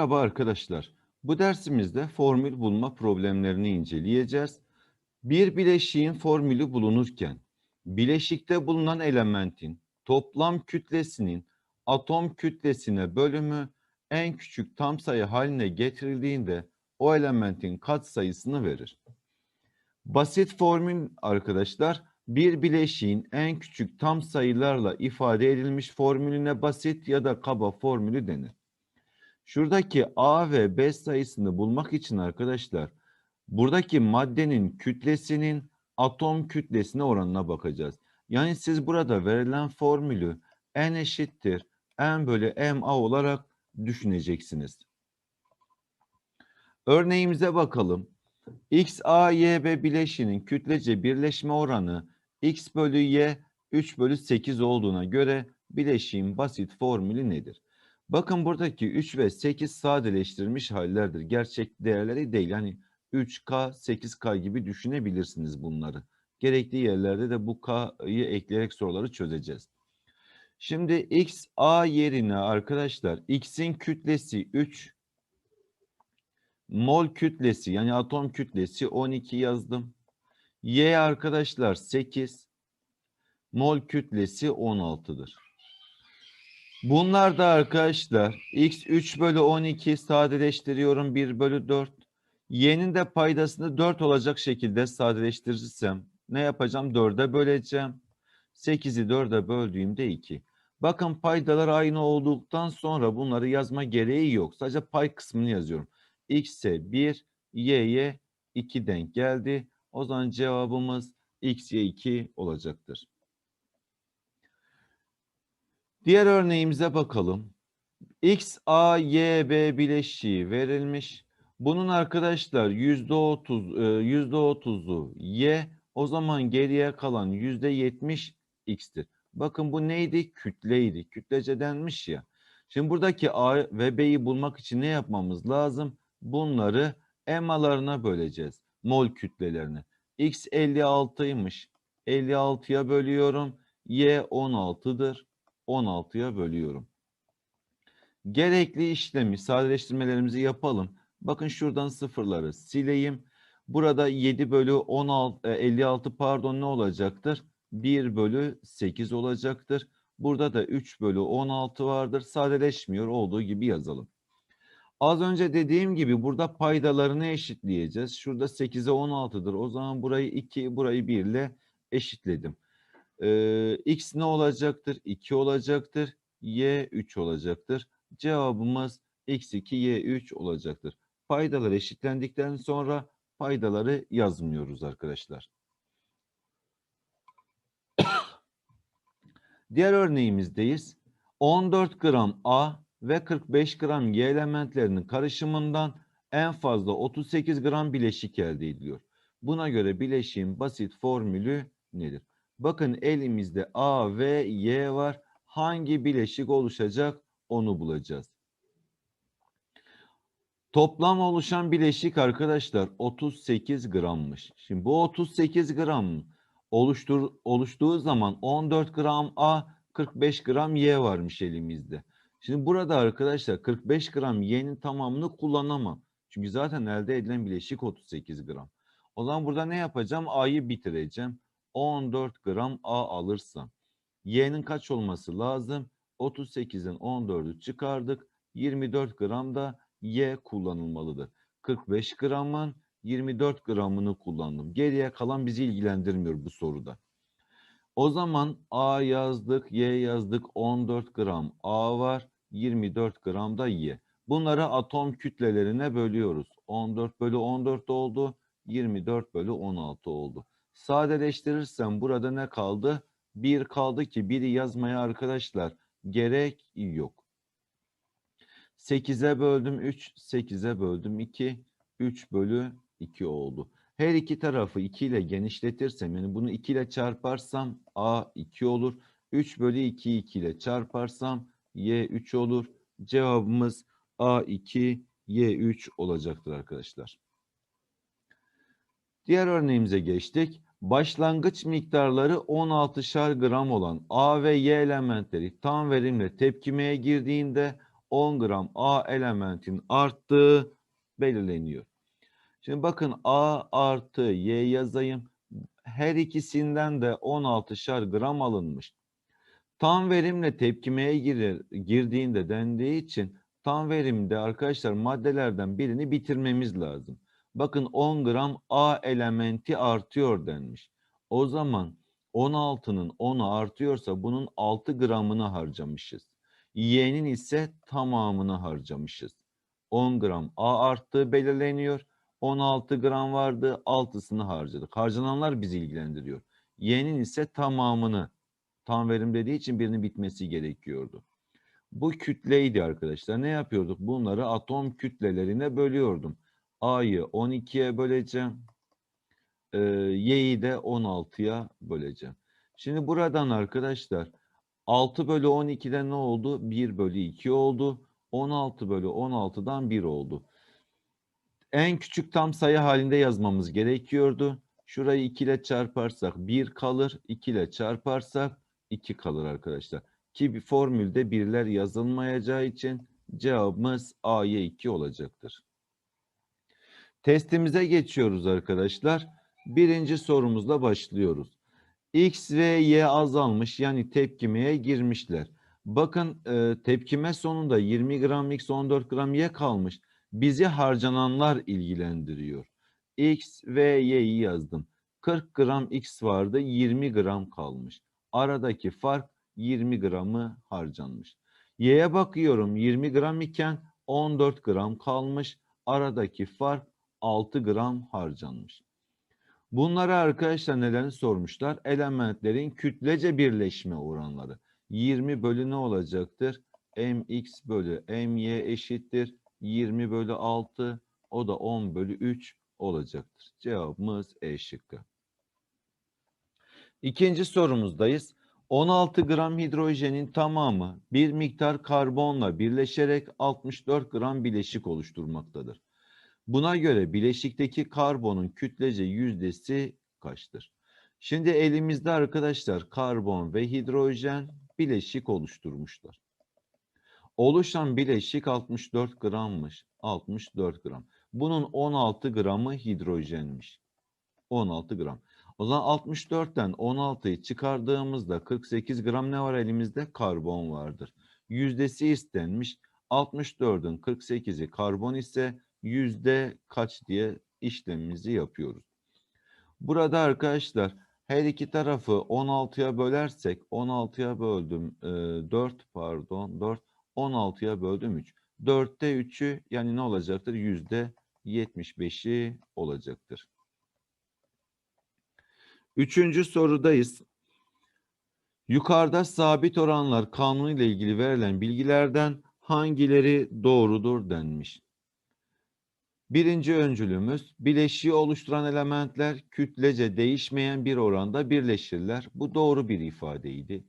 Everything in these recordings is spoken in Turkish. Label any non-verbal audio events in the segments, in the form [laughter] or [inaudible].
Merhaba arkadaşlar. Bu dersimizde formül bulma problemlerini inceleyeceğiz. Bir bileşiğin formülü bulunurken bileşikte bulunan elementin toplam kütlesinin atom kütlesine bölümü en küçük tam sayı haline getirildiğinde o elementin katsayısını verir. Basit formül arkadaşlar bir bileşiğin en küçük tam sayılarla ifade edilmiş formülüne basit ya da kaba formülü denir. Şuradaki A ve B sayısını bulmak için arkadaşlar buradaki maddenin kütlesinin atom kütlesine oranına bakacağız. Yani siz burada verilen formülü N eşittir N bölü MA olarak düşüneceksiniz. Örneğimize bakalım. X, A, Y, B bileşinin kütlece birleşme oranı X bölü Y 3 bölü 8 olduğuna göre bileşiğin basit formülü nedir? Bakın buradaki 3 ve 8 sadeleştirilmiş hallerdir. Gerçek değerleri değil. Yani 3K, 8K gibi düşünebilirsiniz bunları. Gerekli yerlerde de bu K'yı ekleyerek soruları çözeceğiz. Şimdi X, A yerine arkadaşlar X'in kütlesi 3, mol kütlesi yani atom kütlesi 12 yazdım. Y arkadaşlar 8, mol kütlesi 16'dır. Bunlar da arkadaşlar x 3 bölü 12 sadeleştiriyorum 1 bölü 4. Y'nin de paydasını 4 olacak şekilde sadeleştirirsem ne yapacağım? 4'e böleceğim. 8'i 4'e böldüğümde 2. Bakın paydalar aynı olduktan sonra bunları yazma gereği yok. Sadece pay kısmını yazıyorum. X'e 1, Y'ye 2 denk geldi. O zaman cevabımız X, Y 2 olacaktır. Diğer örneğimize bakalım. X, A, Y, B bileşiği verilmiş. Bunun arkadaşlar yüzde otuz, e, yüzde otuzu Y, o zaman geriye kalan yüzde yetmiş X'tir. Bakın bu neydi? Kütleydi. Kütlece denmiş ya. Şimdi buradaki A ve B'yi bulmak için ne yapmamız lazım? Bunları emalarına böleceğiz. Mol kütlelerini. X 56'ymış. 56'ya bölüyorum. Y 16'dır. 16'ya bölüyorum. Gerekli işlemi sadeleştirmelerimizi yapalım. Bakın şuradan sıfırları sileyim. Burada 7 bölü 16, 56 pardon ne olacaktır? 1 bölü 8 olacaktır. Burada da 3 bölü 16 vardır. Sadeleşmiyor olduğu gibi yazalım. Az önce dediğim gibi burada paydalarını eşitleyeceğiz. Şurada 8'e 16'dır. O zaman burayı 2, burayı 1 ile eşitledim. Ee, X ne olacaktır? 2 olacaktır. Y 3 olacaktır. Cevabımız X2, Y3 olacaktır. Paydalar eşitlendikten sonra paydaları yazmıyoruz arkadaşlar. [coughs] Diğer örneğimizdeyiz. 14 gram A ve 45 gram Y elementlerinin karışımından en fazla 38 gram bileşik elde ediliyor. Buna göre bileşiğin basit formülü nedir? Bakın elimizde A ve Y var. Hangi bileşik oluşacak onu bulacağız. Toplam oluşan bileşik arkadaşlar 38 grammış. Şimdi bu 38 gram oluştur, oluştuğu zaman 14 gram A 45 gram Y varmış elimizde. Şimdi burada arkadaşlar 45 gram Y'nin tamamını kullanamam. Çünkü zaten elde edilen bileşik 38 gram. O zaman burada ne yapacağım? A'yı bitireceğim. 14 gram A alırsam Y'nin kaç olması lazım? 38'in 14'ü çıkardık. 24 gram da Y kullanılmalıdır. 45 gramın 24 gramını kullandım. Geriye kalan bizi ilgilendirmiyor bu soruda. O zaman A yazdık, Y yazdık. 14 gram A var, 24 gram da Y. Bunları atom kütlelerine bölüyoruz. 14 bölü 14 oldu, 24 bölü 16 oldu. Sadeleştirirsem burada ne kaldı? 1 kaldı ki 1'i yazmaya arkadaşlar gerek yok. 8'e böldüm 3, 8'e böldüm 2, 3 bölü 2 oldu. Her iki tarafı 2 ile genişletirsem yani bunu 2 ile çarparsam A 2 olur. 3 bölü 2 2 ile çarparsam Y 3 olur. Cevabımız A2 Y3 olacaktır arkadaşlar. Diğer örneğimize geçtik. Başlangıç miktarları 16'şar gram olan A ve Y elementleri tam verimle tepkimeye girdiğinde 10 gram A elementin arttığı belirleniyor. Şimdi bakın A artı Y yazayım. Her ikisinden de 16'şar gram alınmış. Tam verimle tepkimeye girer, girdiğinde dendiği için tam verimde arkadaşlar maddelerden birini bitirmemiz lazım. Bakın 10 gram A elementi artıyor denmiş. O zaman 16'nın 10'u artıyorsa bunun 6 gramını harcamışız. Y'nin ise tamamını harcamışız. 10 gram A arttığı belirleniyor. 16 gram vardı, 6'sını harcadık. Harcananlar bizi ilgilendiriyor. Y'nin ise tamamını tam verim dediği için birinin bitmesi gerekiyordu. Bu kütleydi arkadaşlar. Ne yapıyorduk? Bunları atom kütlelerine bölüyordum. A'yı 12'ye böleceğim. Ee, Y'yi de 16'ya böleceğim. Şimdi buradan arkadaşlar 6 bölü 12'den ne oldu? 1 bölü 2 oldu. 16 bölü 16'dan 1 oldu. En küçük tam sayı halinde yazmamız gerekiyordu. Şurayı 2 ile çarparsak 1 kalır. 2 ile çarparsak 2 kalır arkadaşlar. Ki bir formülde birler yazılmayacağı için cevabımız A'ya 2 olacaktır. Testimize geçiyoruz arkadaşlar. Birinci sorumuzla başlıyoruz. X ve Y azalmış yani tepkimeye girmişler. Bakın e, tepkime sonunda 20 gram X 14 gram Y kalmış. Bizi harcananlar ilgilendiriyor. X ve Y'yi yazdım. 40 gram X vardı 20 gram kalmış. Aradaki fark 20 gramı harcanmış. Y'ye bakıyorum 20 gram iken 14 gram kalmış. Aradaki fark 6 gram harcanmış. Bunları arkadaşlar neden sormuşlar? Elementlerin kütlece birleşme oranları. 20 bölü ne olacaktır? mx bölü my eşittir. 20 bölü 6 o da 10 bölü 3 olacaktır. Cevabımız E şıkkı. İkinci sorumuzdayız. 16 gram hidrojenin tamamı bir miktar karbonla birleşerek 64 gram bileşik oluşturmaktadır. Buna göre bileşikteki karbonun kütlece yüzdesi kaçtır? Şimdi elimizde arkadaşlar karbon ve hidrojen bileşik oluşturmuşlar. Oluşan bileşik 64 grammış. 64 gram. Bunun 16 gramı hidrojenmiş. 16 gram. O zaman 64'ten 16'yı çıkardığımızda 48 gram ne var elimizde? Karbon vardır. Yüzdesi istenmiş. 64'ün 48'i karbon ise yüzde kaç diye işlemimizi yapıyoruz. Burada arkadaşlar her iki tarafı 16'ya bölersek 16'ya böldüm e, 4 pardon 4 16'ya böldüm 3. 4'te 3'ü yani ne olacaktır? Yüzde 75'i olacaktır. Üçüncü sorudayız. Yukarıda sabit oranlar kanunu ile ilgili verilen bilgilerden hangileri doğrudur denmiş. Birinci öncülümüz bileşiği oluşturan elementler kütlece değişmeyen bir oranda birleşirler. Bu doğru bir ifadeydi.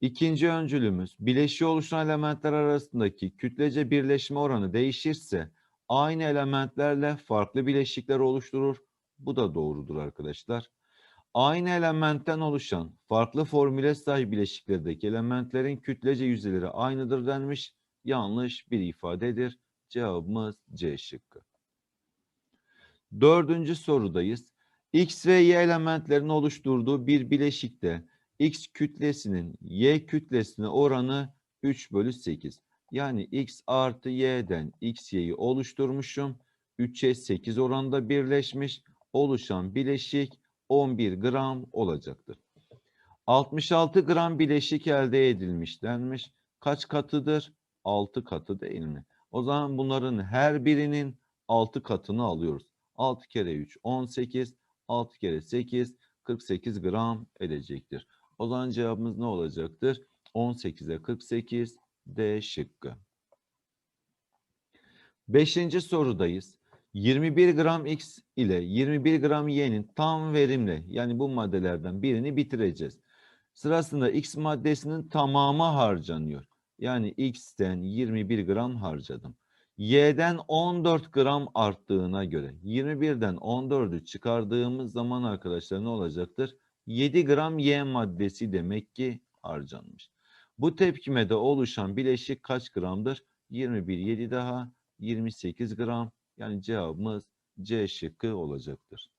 İkinci öncülümüz bileşiği oluşturan elementler arasındaki kütlece birleşme oranı değişirse aynı elementlerle farklı bileşikler oluşturur. Bu da doğrudur arkadaşlar. Aynı elementten oluşan farklı formüle sahip bileşiklerdeki elementlerin kütlece yüzdeleri aynıdır denmiş. Yanlış bir ifadedir. Cevabımız C şıkkı. Dördüncü sorudayız. X ve Y elementlerin oluşturduğu bir bileşikte X kütlesinin Y kütlesine oranı 3 bölü 8. Yani X artı Y'den X Y'yi oluşturmuşum. 3'e 8 oranında birleşmiş. Oluşan bileşik 11 gram olacaktır. 66 gram bileşik elde edilmiş denmiş. Kaç katıdır? 6 katı değil mi? O zaman bunların her birinin 6 katını alıyoruz. 6 kere 3 18, 6 kere 8 48 gram edecektir. O zaman cevabımız ne olacaktır? 18'e 48 D şıkkı. Beşinci sorudayız. 21 gram X ile 21 gram Y'nin tam verimle yani bu maddelerden birini bitireceğiz. Sırasında X maddesinin tamamı harcanıyor. Yani X'ten 21 gram harcadım. Y'den 14 gram arttığına göre 21'den 14'ü çıkardığımız zaman arkadaşlar ne olacaktır? 7 gram Y maddesi demek ki harcanmış. Bu tepkimede oluşan bileşik kaç gramdır? 21 7 daha 28 gram. Yani cevabımız C şıkkı olacaktır.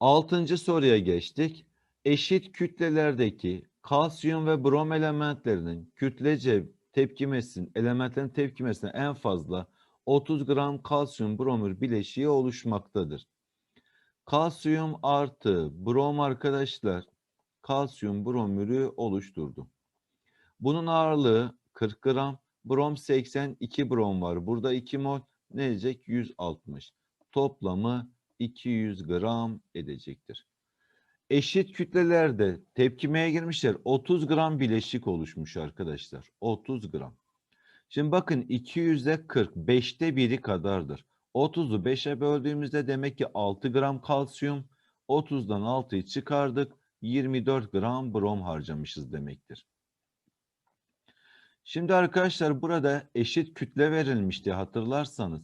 Altıncı soruya geçtik. Eşit kütlelerdeki kalsiyum ve brom elementlerinin kütlece tepkimesinin, elementlerin tepkimesine en fazla 30 gram kalsiyum bromür bileşiği oluşmaktadır. Kalsiyum artı brom arkadaşlar kalsiyum bromürü oluşturdu. Bunun ağırlığı 40 gram, brom 82 brom var. Burada 2 mol ne edecek? 160. Toplamı 200 gram edecektir. Eşit kütlelerde tepkimeye girmişler. 30 gram bileşik oluşmuş arkadaşlar. 30 gram. Şimdi bakın 200'e 40. 5'te biri kadardır. 30'u 5'e böldüğümüzde demek ki 6 gram kalsiyum. 30'dan 6'yı çıkardık. 24 gram brom harcamışız demektir. Şimdi arkadaşlar burada eşit kütle verilmişti hatırlarsanız.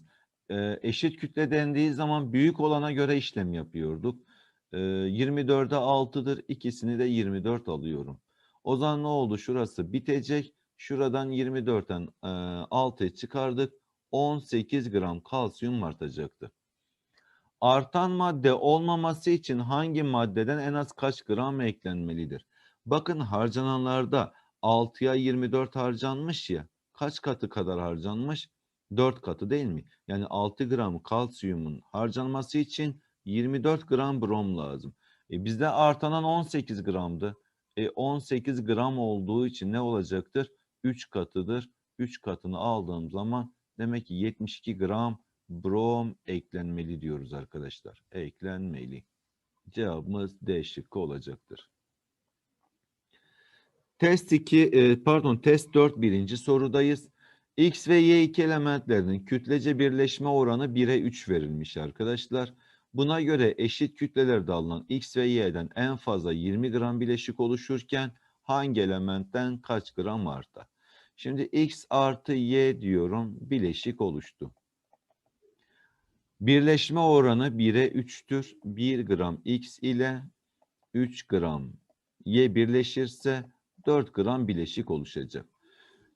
Ee, eşit kütle dendiği zaman büyük olana göre işlem yapıyorduk. Ee, 24'e 6'dır. İkisini de 24 alıyorum. O zaman ne oldu? Şurası bitecek. Şuradan 24'ten e, 6'yı çıkardık. 18 gram kalsiyum artacaktı. Artan madde olmaması için hangi maddeden en az kaç gram eklenmelidir? Bakın harcananlarda 6'ya 24 harcanmış ya. Kaç katı kadar harcanmış? 4 katı değil mi? Yani 6 gram kalsiyumun harcanması için 24 gram brom lazım. E bizde artanan 18 gramdı. E 18 gram olduğu için ne olacaktır? 3 katıdır. 3 katını aldığım zaman demek ki 72 gram brom eklenmeli diyoruz arkadaşlar. Eklenmeli. Cevabımız D şıkkı olacaktır. Test 2 e, pardon test 4 birinci sorudayız. X ve Y iki elementlerinin kütlece birleşme oranı 1'e 3 verilmiş arkadaşlar. Buna göre eşit kütlelerde alınan X ve Y'den en fazla 20 gram bileşik oluşurken hangi elementten kaç gram artar? Şimdi X artı Y diyorum bileşik oluştu. Birleşme oranı 1'e 3'tür. 1 gram X ile 3 gram Y birleşirse 4 gram bileşik oluşacak.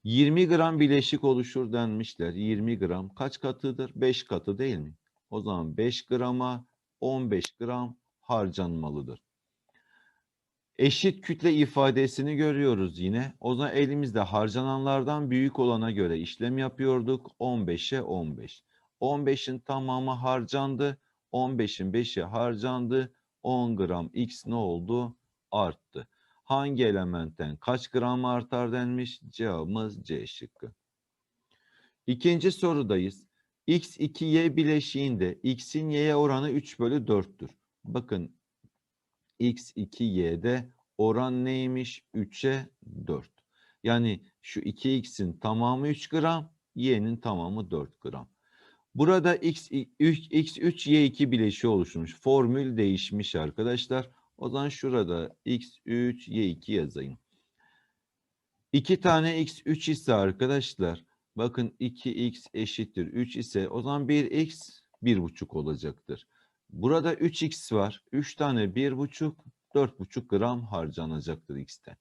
20 gram bileşik oluşur denmişler. 20 gram kaç katıdır? 5 katı değil mi? O zaman 5 grama 15 gram harcanmalıdır. Eşit kütle ifadesini görüyoruz yine. O zaman elimizde harcananlardan büyük olana göre işlem yapıyorduk. 15'e 15. 15'in tamamı harcandı. 15'in 5'i harcandı. 10 gram X ne oldu? Arttı. Hangi elementten kaç gram artar denmiş? Cevabımız C şıkkı. İkinci sorudayız. X 2Y bileşiğinde X'in Y'ye oranı 3 bölü 4'tür. Bakın X 2Y'de oran neymiş? 3'e 4. Yani şu 2X'in tamamı 3 gram, Y'nin tamamı 4 gram. Burada X, X3 Y2 bileşiği oluşmuş. Formül değişmiş arkadaşlar. O zaman şurada X3 Y2 yazayım. 2 tane X3 ise arkadaşlar bakın 2X eşittir 3 ise o zaman 1X 1,5 olacaktır. Burada 3X var. 3 tane 1,5 4,5 gram harcanacaktır X'ten.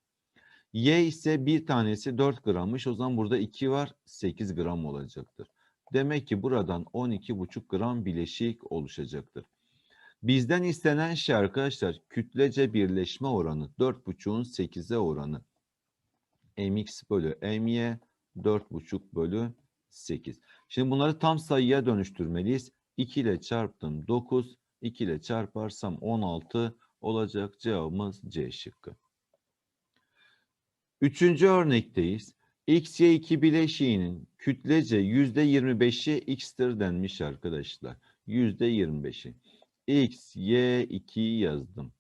Y ise bir tanesi 4 grammış. O zaman burada 2 var 8 gram olacaktır. Demek ki buradan 12,5 gram bileşik oluşacaktır. Bizden istenen şey arkadaşlar kütlece birleşme oranı 4,5'un 8'e oranı. mx bölü my 4,5 bölü 8. Şimdi bunları tam sayıya dönüştürmeliyiz. 2 ile çarptım 9, 2 ile çarparsam 16 olacak cevabımız C şıkkı. Üçüncü örnekteyiz. X, Y2 bileşiğinin kütlece %25'i X'tir denmiş arkadaşlar. %25'i. X, Y2'yi yazdım.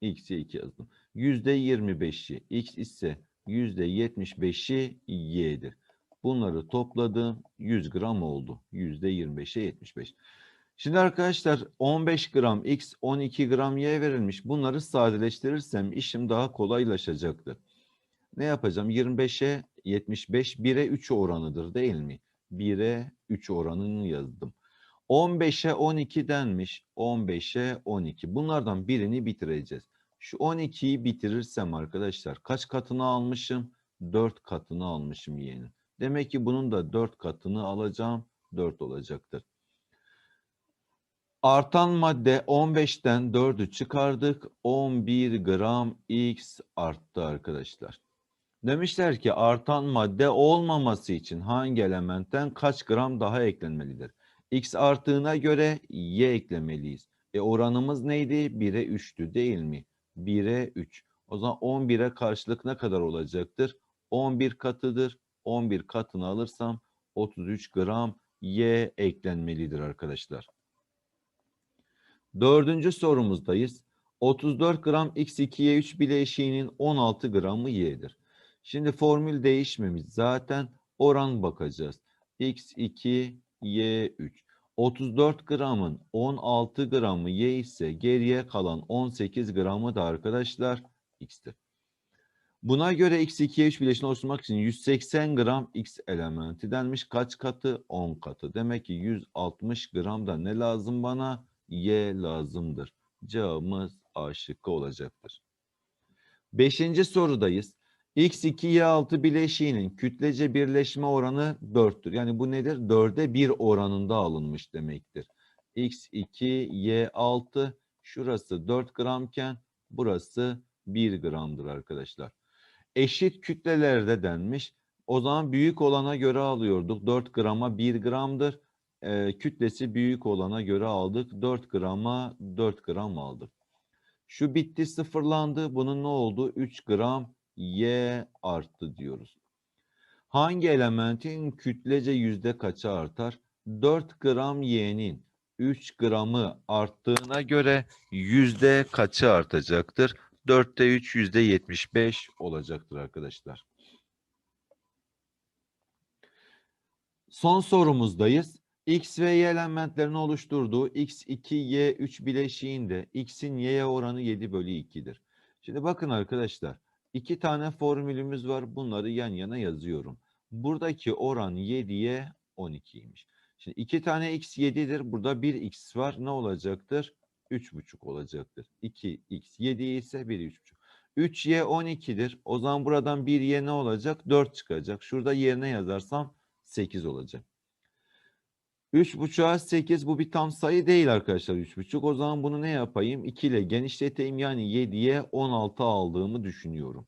X, Y2 yazdım. %25'i X ise %75'i Y'dir. Bunları topladım. 100 gram oldu. %25'e 75. Şimdi arkadaşlar 15 gram X, 12 gram Y verilmiş. Bunları sadeleştirirsem işim daha kolaylaşacaktır. Ne yapacağım? 25'e 75 1'e 3 oranıdır değil mi? 1'e 3 oranını yazdım. 15'e 12 denmiş. 15'e 12. Bunlardan birini bitireceğiz. Şu 12'yi bitirirsem arkadaşlar kaç katını almışım? 4 katını almışım yeğenim. Demek ki bunun da 4 katını alacağım. 4 olacaktır. Artan madde 15'ten 4'ü çıkardık. 11 gram X arttı arkadaşlar. Demişler ki artan madde olmaması için hangi elementten kaç gram daha eklenmelidir? X arttığına göre Y eklemeliyiz. E oranımız neydi? 1'e 3'tü değil mi? 1'e 3. O zaman 11'e karşılık ne kadar olacaktır? 11 katıdır. 11 katını alırsam 33 gram Y eklenmelidir arkadaşlar. Dördüncü sorumuzdayız. 34 gram X2'ye 3 bileşiğinin 16 gramı Y'dir. Şimdi formül değişmemiş. Zaten oran bakacağız. X2, Y3. 34 gramın 16 gramı Y ise geriye kalan 18 gramı da arkadaşlar X'tir. Buna göre X2'ye 3 bileşini oluşturmak için 180 gram X elementi denmiş. Kaç katı? 10 katı. Demek ki 160 gram da ne lazım bana? Y lazımdır. Cevabımız A şıkkı olacaktır. Beşinci sorudayız. X2 Y6 bileşiğinin kütlece birleşme oranı 4'tür. Yani bu nedir? 4'e 1 oranında alınmış demektir. X2 Y6 şurası 4 gramken burası 1 gramdır arkadaşlar. Eşit kütlelerde denmiş. O zaman büyük olana göre alıyorduk. 4 grama 1 gramdır. Ee, kütlesi büyük olana göre aldık. 4 grama 4 gram aldık. Şu bitti sıfırlandı. Bunun ne oldu? 3 gram Y arttı diyoruz. Hangi elementin kütlece yüzde kaça artar? 4 gram Y'nin 3 gramı arttığına göre yüzde kaçı artacaktır? 4'te 3 yüzde 75 olacaktır arkadaşlar. Son sorumuzdayız. X ve Y elementlerini oluşturduğu X2, Y3 bileşiğinde X'in Y'ye oranı 7 bölü 2'dir. Şimdi bakın arkadaşlar. İki tane formülümüz var. Bunları yan yana yazıyorum. Buradaki oran 7'ye 12'ymiş. Şimdi iki tane X 7'dir. Burada bir X var. Ne olacaktır? 3,5 olacaktır. 2X 7 ise 1 3,5. 3Y 12'dir. O zaman buradan 1Y ne olacak? 4 çıkacak. Şurada yerine yazarsam 8 olacak. 3.5'a 8 bu bir tam sayı değil arkadaşlar 3.5. O zaman bunu ne yapayım? 2 ile genişleteyim yani 7'ye 16 aldığımı düşünüyorum.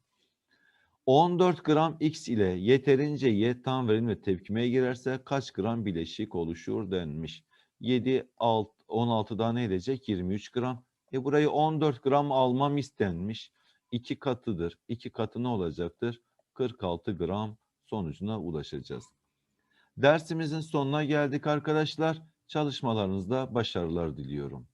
14 gram X ile yeterince Y tam verim ve tepkimeye girerse kaç gram bileşik oluşur denmiş. 7, 6, 16'da ne edecek? 23 gram. E burayı 14 gram almam istenmiş. 2 katıdır. 2 katı ne olacaktır? 46 gram sonucuna ulaşacağız. Dersimizin sonuna geldik arkadaşlar. Çalışmalarınızda başarılar diliyorum.